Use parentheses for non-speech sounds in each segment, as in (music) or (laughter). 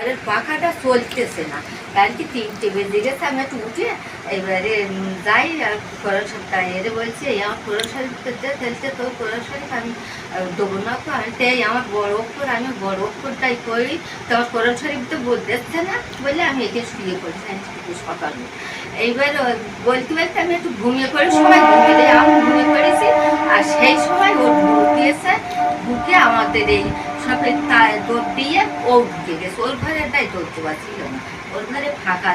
ঘরের পাখাটা চলতেছে না। কালকে তিনটে বেজে গেছে, আমি একটু উঠে এবারে যাই, আর কোরআন এরে বলছে, এই আমার কোরআন শরীফ ফেলছে তো কোরআন শরীফ আমি দেবো না তো, আমি তাই, আমার বড় অক্ষর, আমি বড় অক্ষরটাই করি, তো আমার কোরআন শরীফ তো বলতেছে না, বলে আমি একে শুয়ে পড়েছি, আমি সকালে। এইবার বলতে বলতে আমি একটু ঘুমিয়ে পড়ি সময় ঘুমিয়ে আমি ঘুমিয়ে পড়েছি, আর সেই সময় ও ঢুক দিয়েছে ঢুকে আমাদের এই দৌড় দিয়ে ও ঢুকে গেছে। ওর দৌড়তে পারছিল না। ওর ঘরে ফাঁকা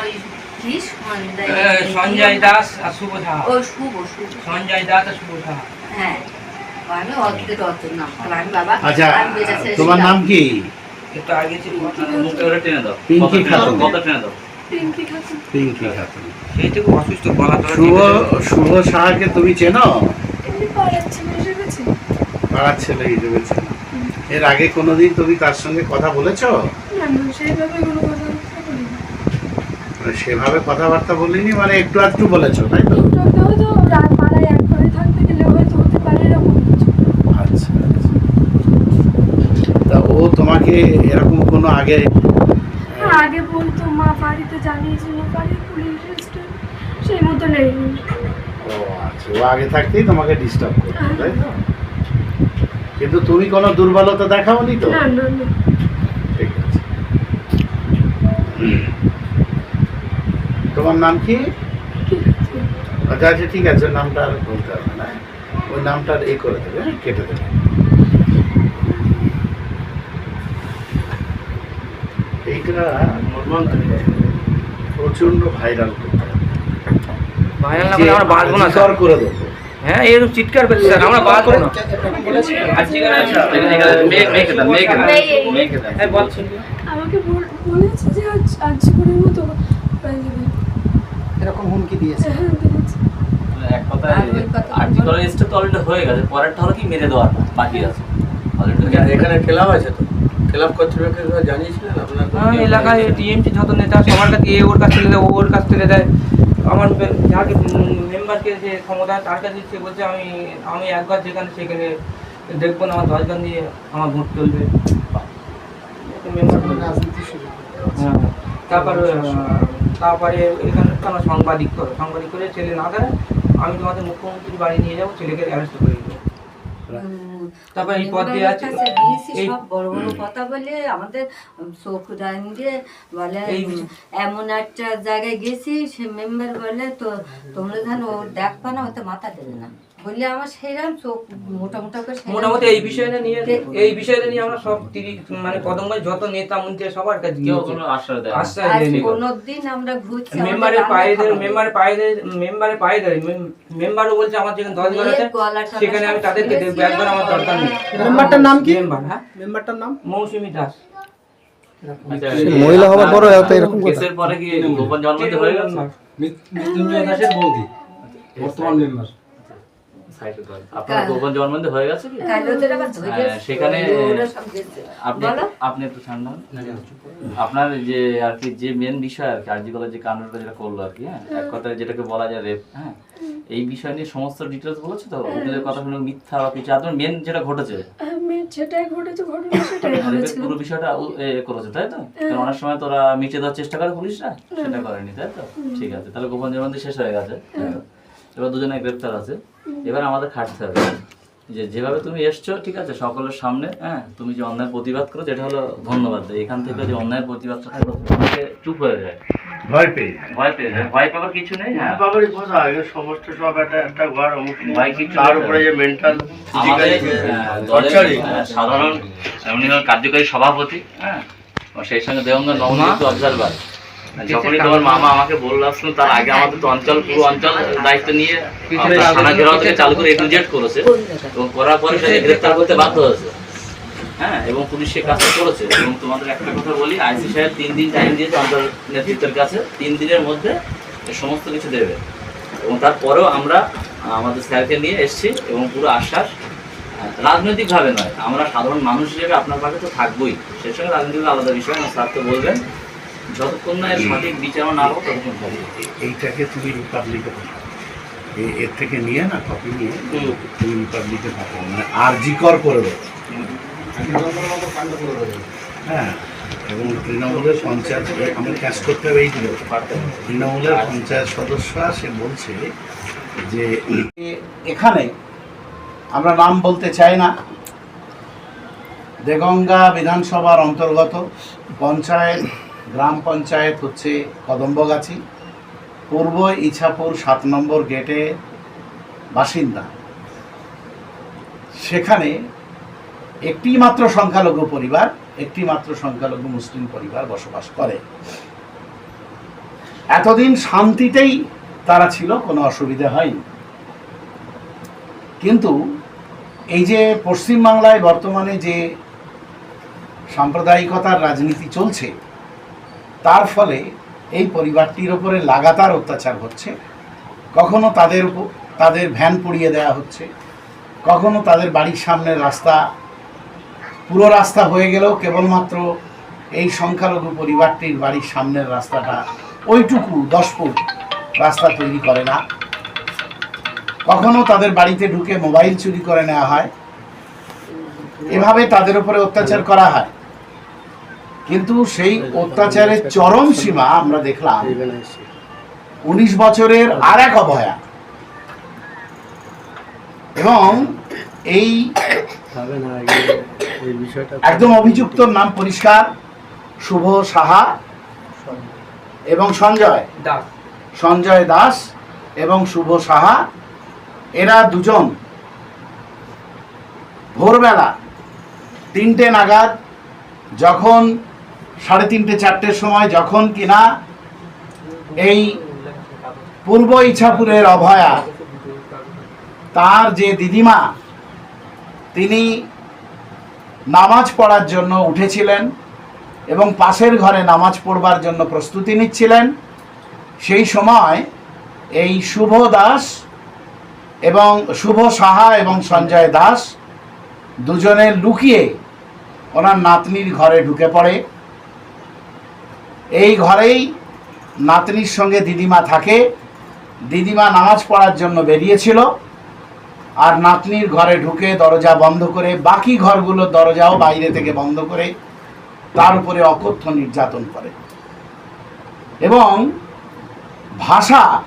ওই কি সঞ্জয় দাস আর শুভ সাহা। ও শুভ শুভ। সঞ্জয় দাস আর শুভ সাহা। হ্যাঁ। ও আমি অর্ধেক অত নাম। আমি বাবা আচ্ছা তোমার নাম কি? একটু আগে ছিল মুখটা ওরা টেনে দাও। পিঙ্কি কত খাতুন। কত টেনে দাও। পিঙ্কি খাতুন। পিঙ্কি খাতুন। সেইটুকু অসুস্থ গলা শুভ। শুভ সাহাকে তুমি চেনো? এমনি পাড়াচ্ছে পাড়ার ছেলে হিসেবে চেনো এর আগে কোনোদিন তুমি তার সঙ্গে কথা বলেছ? মানে সেভাবে কথাবার্তা বলিনি মানে একটু আধটু বলেছ তাই তো? আচ্ছা আচ্ছা। ও তোমাকে এরকম কোনো আগে হ্যাঁ, আগে বলতো মা বাড়িতে জানিয়েছিল বাড়ির পুলিশ সেই মতো নেই। ও আচ্ছা ও আগে থাকতেই তোমাকে ডিস্টার্ব করতো তাই তো? কিন্তু তুমি কোনো দুর্বলতা দেখাওনি তো? না না না। ঠিক আছে। তোমার নাম কি? ঠিক আছে। আচ্ছা আচ্ছা ঠিক আছে নামটা আর বলতে হবে না। ওই নামটা আর এ করে দেবে হ্যাঁ, কেটে দেবে। এইটা প্রচণ্ড ভাইরাল করতে হবে। ভাইরাল না করে আমরা বাঁচবো না করে দেবো। হ্যাঁ এরকম চিৎকার করছে স্যার আমরা দাও হ্যাঁ বলছি আমাকে বলেছে যে আজ আজ করে মতো এরকম হুমকি দিয়েছে। হ্যাঁ দিয়েছে। এক কথায় আর ওই কথা আরজি কলেজটা তো অলরেডি হয়ে গেছে পরেরটা হলো কি মেরে দেওয়ার বাকি আছে। এখানে আছে তো? ক্লাব কর্তৃপক্ষকে জানিয়েছিলেন আপনার? হ্যাঁ এলাকায় টিএমসি যত নেতা সবার কাছে এ ওর কাছ থেকে দেয় ও ওর কাছ থেকে দেয়। আমার যাকে মেম্বারকে যে ক্ষমতা তার কাছে সে বলছে, আমি আমি একবার যেখানে সেখানে দেখব না, আমার দশজন দিয়ে আমার ভোট চলবে। হ্যাঁ তারপর তারপরে এখানে আমার সাংবাদিক করে সাংবাদিক করে ছেলে না দেয় আমি তোমাদের মুখ্যমন্ত্রীর বাড়ি নিয়ে যাব, ছেলেকে অ্যারেস্ট করে দেবো তারপর এই পদ দিয়ে আছে। এই- সব বড় বড় কথা বলে আমাদের চোখ দিয়ে বলে এমন একটা জায়গায় গেছি সে মেম্বার বলে তো তোমরা ধান ও দেখবা না ওতে মাথা দেবে না। বললে আমার সেইরকম চোখ মোটা মোটা করে মোটামুটি এই বিষয়টা নিয়ে এই বিষয়টা নিয়ে আমরা সব তিরিশ মানে কদমগঞ্জ যত নেতা মন্ত্রী সবার কাছে কেউ কোনো আশ্বাস দেয়। আশ্বাস দেয়নি কোনোদিন আমরা ঘুরছি মেম্বারের পায়ে ধরে পায়ে ধরে মেম্বারের পায়ে ধরে মেম্বারও বলছে আমার যেখানে দশ ঘর আছে সেখানে আমি তাদেরকে দেখব একবার আমার দরকার নেই। মেম্বারটার নাম কি? মেম্বার হ্যাঁ? মেম্বারটার নাম? মৌসুমী দাস। আচ্ছা, মহিলা হওয়ার হয়তো এরকম কেসের পরে কি গোপন জন্মদিন হয়ে গেছে? মৃত্যুঞ্জয় দাসের বৌদি বর্তমান মেম্বার। আপনার গোপন জন্মদিন হয়ে গেছে কি? হ্যাঁ, সেখানে-। আপনি আপনি একটু ঠান্ডা আপনার যে আর কি যে মেন বিষয় আর কি আরজি কলেজ যে কাণ্ডটা যেটা করল আর কি হ্যাঁ এক কথায় যেটাকে বলা যায় রেপ হ্যাঁ এই বিষয় নিয়ে সমস্ত ডিটেলস বলেছ তো? ওদের কথা শুনে মিথ্যা বা কিছু আপনার মেন যেটা ঘটেছে। আমি যেটাই ঘটেছে ঘটনা সেটাই পুরো বিষয়টা এ করেছে তাই তো? কারণ অনেক সময় তোরা মিটে দেওয়ার চেষ্টা করে পুলিশরা সেটা করেনি তাই তো? ঠিক আছে তাহলে গোপন জন্মদিন শেষ হয়ে গেছে? এবার দুজনে গ্রেপ্তার আছে। এবার আমাদের খাটতে হবে। যে যেভাবে তুমি এসছো ঠিক আছে সকলের সামনে হ্যাঁ তুমি যে অন্যায় প্রতিবাদ করো যেটা হলো ধন্যবাদ। দেয় এখান থেকে যে অন্যায় প্রতিবাদটা করো চুপ হয়ে যায়। ভয় পেয়ে ভয় পেয়ে যায়। ভয় পাবার কিছু নেই হ্যাঁ। বাবারই কথা আগে সমস্ত সব একটা একটা ঘর অমুক কিছু তার উপরে যে মেন্টাল সাধারণ উনি কার্যকরী সভাপতি হ্যাঁ। সেই সঙ্গে দেবঙ্গন নবনিযুক্ত অবজারভার যখনই তোমার মামা আমাকে বলল তার আগে আমাদের তো অঞ্চল পুরো অঞ্চল দায়িত্ব নিয়ে থানা ঘেরাও থেকে চালু করে জেড করেছে। এবং করার পরে গ্রেপ্তার করতে বাধ্য হয়েছে। হ্যাঁ এবং পুলিশ সে কাজটা করেছে। এবং তোমাদের একটা কথা বলি আইসি সাহেব তিন দিন টাইম দিয়েছে অঞ্চল নেতৃত্বের কাছে। তিন দিনের মধ্যে সমস্ত কিছু দেবে। এবং তারপরেও আমরা আমাদের স্যারকে নিয়ে এসেছি এবং পুরো আশ্বাস রাজনৈতিকভাবে নয়। আমরা সাধারণ মানুষ হিসেবে আপনার পাশে তো থাকবোই। সেই সঙ্গে রাজনৈতিক আলাদা বিষয় আমার স্যার তো বলবেন। যতক্ষণ না এর সঠিক বিচার না হোক ততক্ষণ এইটাকে তুমি রিপাবলিকে পাঠাও। এর থেকে নিয়ে না কপি নিয়ে তুমি রিপাবলিকে পাঠাও। মানে আর জি করে দেবো। হ্যাঁ এবং তৃণমূলের পঞ্চায়েত আমার ক্যাশ করতে হবে এই তৃণমূলের পঞ্চায়েত সদস্যরা সে বলছে যে এখানে আমরা নাম বলতে চাই না। দেগঙ্গা বিধানসভার অন্তর্গত পঞ্চায়েত গ্রাম পঞ্চায়েত হচ্ছে কদম্বগাছি, পূর্ব ইছাপুর সাত নম্বর গেটে বাসিন্দা। সেখানে একটি মাত্র সংখ্যালঘু পরিবার একটি মাত্র সংখ্যালঘু মুসলিম পরিবার বসবাস করে। এতদিন শান্তিতেই তারা ছিল, কোনো অসুবিধা হয়নি। কিন্তু এই যে পশ্চিমবাংলায় বর্তমানে যে সাম্প্রদায়িকতার রাজনীতি চলছে তার ফলে এই পরিবারটির ওপরে লাগাতার অত্যাচার হচ্ছে। কখনো তাদের তাদের ভ্যান পুড়িয়ে দেওয়া হচ্ছে। কখনো তাদের বাড়ির সামনের রাস্তা, পুরো রাস্তা হয়ে গেলেও কেবলমাত্র এই সংখ্যালঘু পরিবারটির বাড়ির সামনের রাস্তাটা ওইটুকু, দশ ফুট রাস্তা তৈরি করে না। কখনো তাদের বাড়িতে ঢুকে মোবাইল চুরি করে নেওয়া হয়। এভাবে তাদের উপরে অত্যাচার করা হয়। কিন্তু সেই অত্যাচারের চরম সীমা আমরা দেখলাম উনিশ বছরের আর এক অভয়া এবং এই এই একদম অভিযুক্ত নাম পরিষ্কার শুভ সাহা এবং সঞ্জয়। দাস। সঞ্জয় দাস এবং শুভ সাহা এরা দুজন। ভোরবেলা তিনটে নাগাদ যখন সাড়ে তিনটে সময় যখন কিনা এই পূর্ব ইছাপুরের অভয়া, তার যে দিদিমা, তিনি নামাজ পড়ার জন্য উঠেছিলেন এবং পাশের ঘরে নামাজ পড়বার জন্য প্রস্তুতি নিচ্ছিলেন, সেই সময় এই শুভ দাস এবং শুভ সাহা এবং সঞ্জয় দাস দুজনে লুকিয়ে ওনার নাতনির ঘরে ঢুকে পড়ে। এই ঘরেই নাতনির সঙ্গে দিদিমা থাকে। দিদিমা নামাজ পড়ার জন্য বেরিয়েছিল আর নাতনির ঘরে ঢুকে দরজা বন্ধ করে বাকি ঘরগুলোর দরজাও বাইরে থেকে বন্ধ করে তার উপরে অকথ্য নির্যাতন করে। এবং ভাষা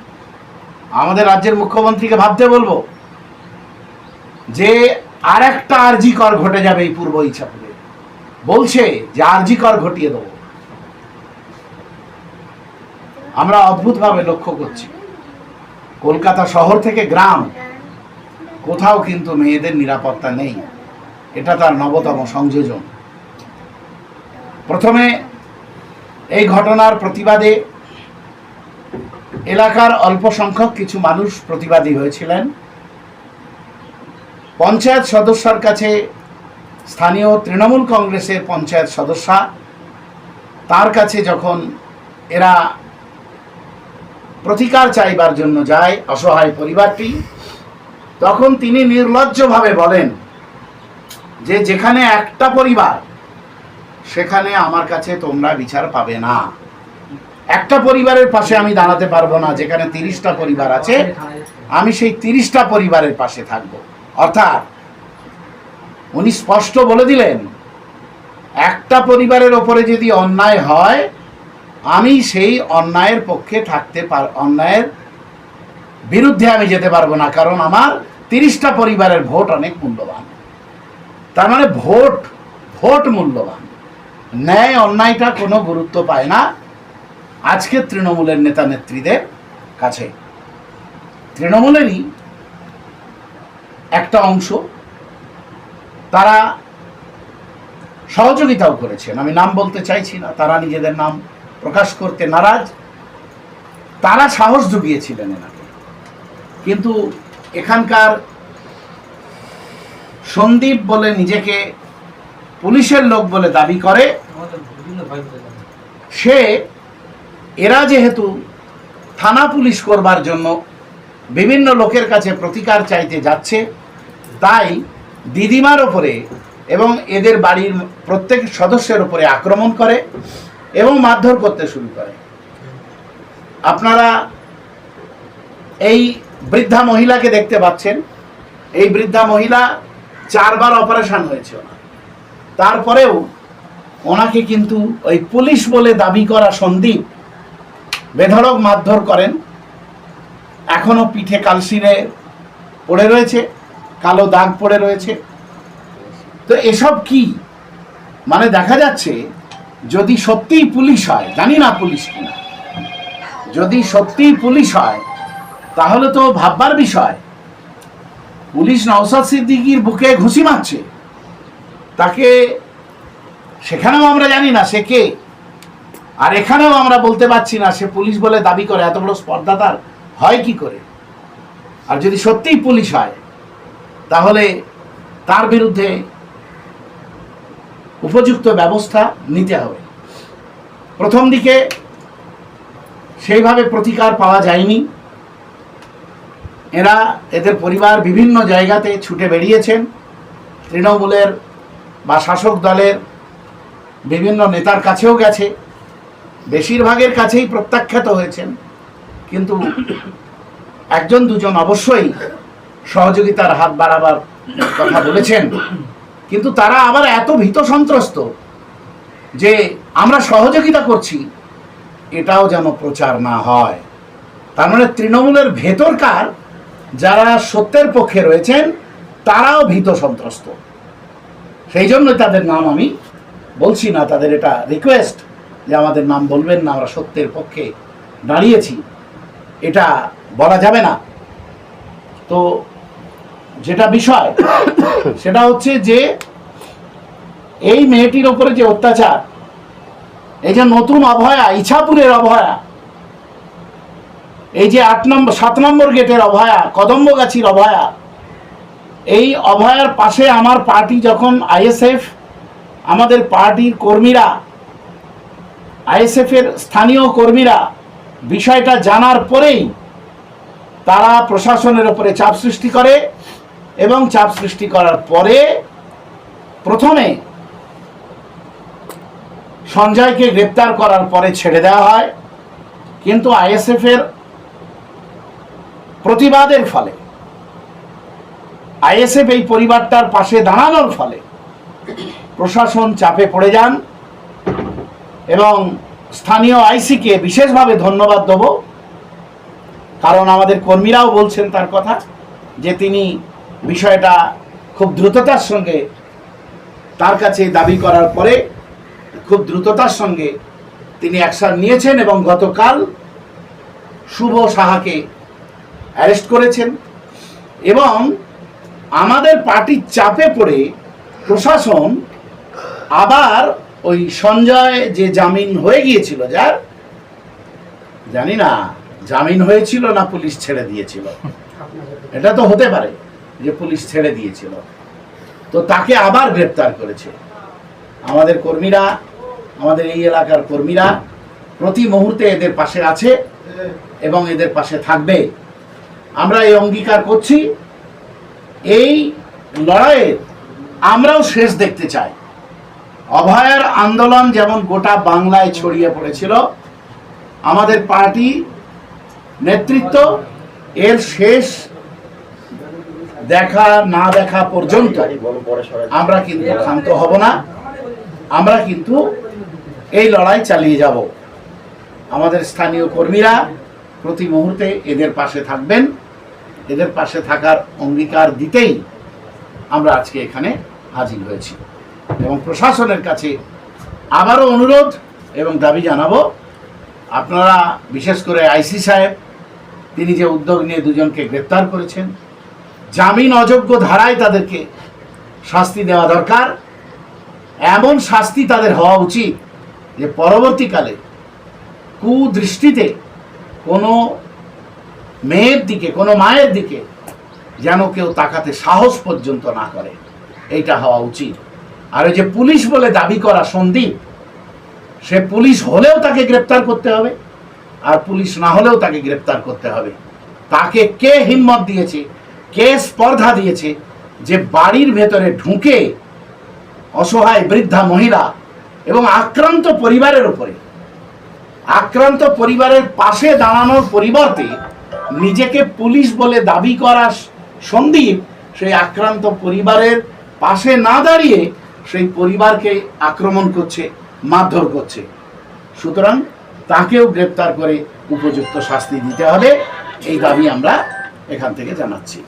আমাদের রাজ্যের মুখ্যমন্ত্রীকে ভাবতে বলব যে আর একটা আরজি কর ঘটে যাবে এই পূর্ব ইচ্ছাপুরে। বলছে যে আরজি কর ঘটিয়ে দেবো। আমরা অদ্ভুতভাবে লক্ষ্য করছি। কলকাতা শহর থেকে গ্রাম, কোথাও কিন্তু মেয়েদের নিরাপত্তা নেই। এটা তার নবতম সংযোজন। প্রথমে এই ঘটনার প্রতিবাদে এলাকার অল্প সংখ্যক কিছু মানুষ প্রতিবাদী হয়েছিলেন। পঞ্চায়েত সদস্যার কাছে স্থানীয় তৃণমূল কংগ্রেসের পঞ্চায়েত সদস্যা, তার কাছে যখন এরা প্রতিকার চাইবার জন্য যায় অসহায় পরিবারটি, তখন তিনি নির্লজ্জভাবে বলেন, যে যেখানে একটা পরিবার, সেখানে আমার কাছে তোমরা বিচার পাবে না। একটা পরিবারের পাশে আমি দাঁড়াতে পারব না, যেখানে তিরিশটা পরিবার আছে, আমি সেই তিরিশটা পরিবারের পাশে থাকব। অর্থাৎ উনি স্পষ্ট বলে দিলেন, একটা পরিবারের ওপরে যদি অন্যায় হয় আমি সেই অন্যায়ের পক্ষে থাকতে পার অন্যায়ের বিরুদ্ধে আমি যেতে পারব না, কারণ আমার তিরিশটা পরিবারের ভোট অনেক মূল্যবান। তার মানে ভোট ভোট মূল্যবান। ন্যায় অন্যায়টা কোনো গুরুত্ব পায় না। আজকে তৃণমূলের নেতা নেত্রীদের কাছে। তৃণমূলেরই একটা অংশ তারা সহযোগিতাও করেছেন। আমি নাম বলতে চাইছি না, তারা নিজেদের নাম প্রকাশ করতে নারাজ, তারা সাহস জুগিয়েছিলেন এনাকে কিন্তু এখানকার সন্দীপ বলে নিজেকে পুলিশের লোক বলে দাবি করে। সে এরা যেহেতু থানা পুলিশ করবার জন্য বিভিন্ন লোকের কাছে প্রতিকার চাইতে যাচ্ছে, তাই দিদিমার ওপরে এবং এদের বাড়ির প্রত্যেক সদস্যের উপরে আক্রমণ করে এবং মারধর করতে শুরু করে। আপনারা এই বৃদ্ধা মহিলাকে দেখতে পাচ্ছেন। এই বৃদ্ধা মহিলা চারবার অপারেশন হয়েছে ওনার। তারপরেও ওনাকে কিন্তু ওই পুলিশ বলে দাবি করা সন্দীপ বেধড়ক মারধর করেন। এখনও পিঠে কালশিরে পড়ে রয়েছে, কালো দাগ পড়ে রয়েছে। তো এসব কি? মানে দেখা যাচ্ছে যদি সত্যিই পুলিশ হয়, জানি না পুলিশ কিনা। যদি সত্যিই পুলিশ হয়, তাহলে তো ভাববার বিষয়। পুলিশ নওসাদ সিদ্দিকির বুকে ঘুষি মারছে। তাকে সেখানেও আমরা জানি না সে কে। আর এখানেও আমরা বলতে পারছি না সে পুলিশ বলে দাবি করে, এত বড় স্পর্ধা তার হয় কি করে? আর যদি সত্যিই পুলিশ হয়, তাহলে তার বিরুদ্ধে উপযুক্ত ব্যবস্থা নিতে হবে। প্রথম দিকে সেইভাবে প্রতিকার পাওয়া যায়নি। এরা এদের পরিবার বিভিন্ন জায়গাতে ছুটে বেরিয়েছেন। তৃণমূলের বা শাসক দলের বিভিন্ন নেতার কাছেও গেছে। বেশিরভাগের কাছেই প্রত্যাখ্যাত হয়েছেন। কিন্তু একজন দুজন অবশ্যই সহযোগিতার হাত বাড়াবার কথা বলেছেন। কিন্তু তারা আবার এত ভীত সন্ত্রস্ত যে আমরা সহযোগিতা করছি, এটাও যেন প্রচার না হয়। তার মানে তৃণমূলের ভেতরকার যারা সত্যের পক্ষে রয়েছেন, তারাও ভীত সন্ত্রস্ত। সেই জন্য তাদের নাম আমি বলছি না, তাদের এটা রিকোয়েস্ট যে আমাদের নাম বলবেন না, আমরা সত্যের পক্ষে দাঁড়িয়েছি, এটা বলা যাবে না। তো যেটা বিষয় (coughs) সেটা হচ্ছে যে এই মেয়েটির ওপরে যে অত্যাচার এই যে নতুন অভয়া ইছাপুরের অভয়া এই যে আট নম্বর সাত নম্বর গেটের অভয়া কদম্বগাছির অভয়া এই অভয়ার পাশে আমার পার্টি যখন আইএসএফ আমাদের পার্টির কর্মীরা আইএসএফ এর স্থানীয় কর্মীরা বিষয়টা জানার পরেই তারা প্রশাসনের উপরে চাপ সৃষ্টি করে। এবং চাপ সৃষ্টি করার পরে প্রথমে সঞ্জয়কে গ্রেপ্তার করার পরে ছেড়ে দেওয়া হয়। কিন্তু আইএসএফ এর প্রতিবাদের ফলে, আইএসএফ এই পরিবারটার পাশে দাঁড়ানোর ফলে প্রশাসন চাপে পড়ে যান এবং স্থানীয় আইসিকে বিশেষভাবে ধন্যবাদ দেব। কারণ আমাদের কর্মীরাও বলছেন তার কথা যে তিনি বিষয়টা খুব দ্রুততার সঙ্গে তার কাছে দাবি করার পরে খুব দ্রুততার সঙ্গে তিনি অ্যাকশন নিয়েছেন এবং গতকাল শুভ সাহাকে অ্যারেস্ট করেছেন এবং আমাদের পার্টির চাপে পড়ে প্রশাসন আবার ওই সঞ্জয় যে জামিন হয়ে গিয়েছিল যার জানি না জামিন হয়েছিল না পুলিশ ছেড়ে দিয়েছিল? এটা তো হতে পারে। যে পুলিশ ছেড়ে দিয়েছিল। তো তাকে আবার গ্রেপ্তার করেছে। আমাদের কর্মীরা, আমাদের এই এলাকার কর্মীরা প্রতি মুহূর্তে এদের পাশে আছে এবং এদের পাশে থাকবে। আমরা এই অঙ্গীকার করছি। এই লড়াইয়ের আমরাও শেষ দেখতে চাই। অভয়ার আন্দোলন যেমন গোটা বাংলায় ছড়িয়ে পড়েছিল, আমাদের পার্টি নেতৃত্ব এর শেষ দেখা, না দেখা পর্যন্ত আমরা কিন্তু ক্ষান্ত হব না। আমরা কিন্তু এই লড়াই চালিয়ে যাব। আমাদের স্থানীয় কর্মীরা প্রতি মুহূর্তে এদের পাশে থাকবেন। এদের পাশে থাকার অঙ্গীকার দিতেই আমরা আজকে এখানে হাজির হয়েছি। এবং প্রশাসনের কাছে আবারও অনুরোধ এবং দাবি জানাব, আপনারা বিশেষ করে আইসি সাহেব, তিনি যে উদ্যোগ নিয়ে দুজনকে গ্রেপ্তার করেছেন জামিন অযোগ্য ধারায় তাদেরকে শাস্তি দেওয়া দরকার। এমন শাস্তি তাদের হওয়া উচিত যে পরবর্তীকালে কুদৃষ্টিতে কোনো মেয়ের দিকে, কোনো মায়ের দিকে যেন কেউ তাকাতে সাহস পর্যন্ত না করে। এইটা হওয়া উচিত। আর যে পুলিশ বলে দাবি করা সন্দীপ, সে পুলিশ হলেও তাকে গ্রেপ্তার করতে হবে আর পুলিশ না হলেও তাকে গ্রেপ্তার করতে হবে। তাকে কে হিম্মত দিয়েছে কে স্পর্ধা দিয়েছে যে বাড়ির ভেতরে ঢুকে অসহায় বৃদ্ধা মহিলা এবং আক্রান্ত পরিবারের উপরে, আক্রান্ত পরিবারের পাশে দাঁড়ানোর পরিবর্তে নিজেকে পুলিশ বলে দাবি করা সন্দীপ সেই আক্রান্ত পরিবারের পাশে না দাঁড়িয়ে সেই পরিবারকে আক্রমণ করছে, মারধর করছে। সুতরাং তাকেও গ্রেপ্তার করে উপযুক্ত শাস্তি দিতে হবে, এই দাবি আমরা এখান থেকে জানাচ্ছি।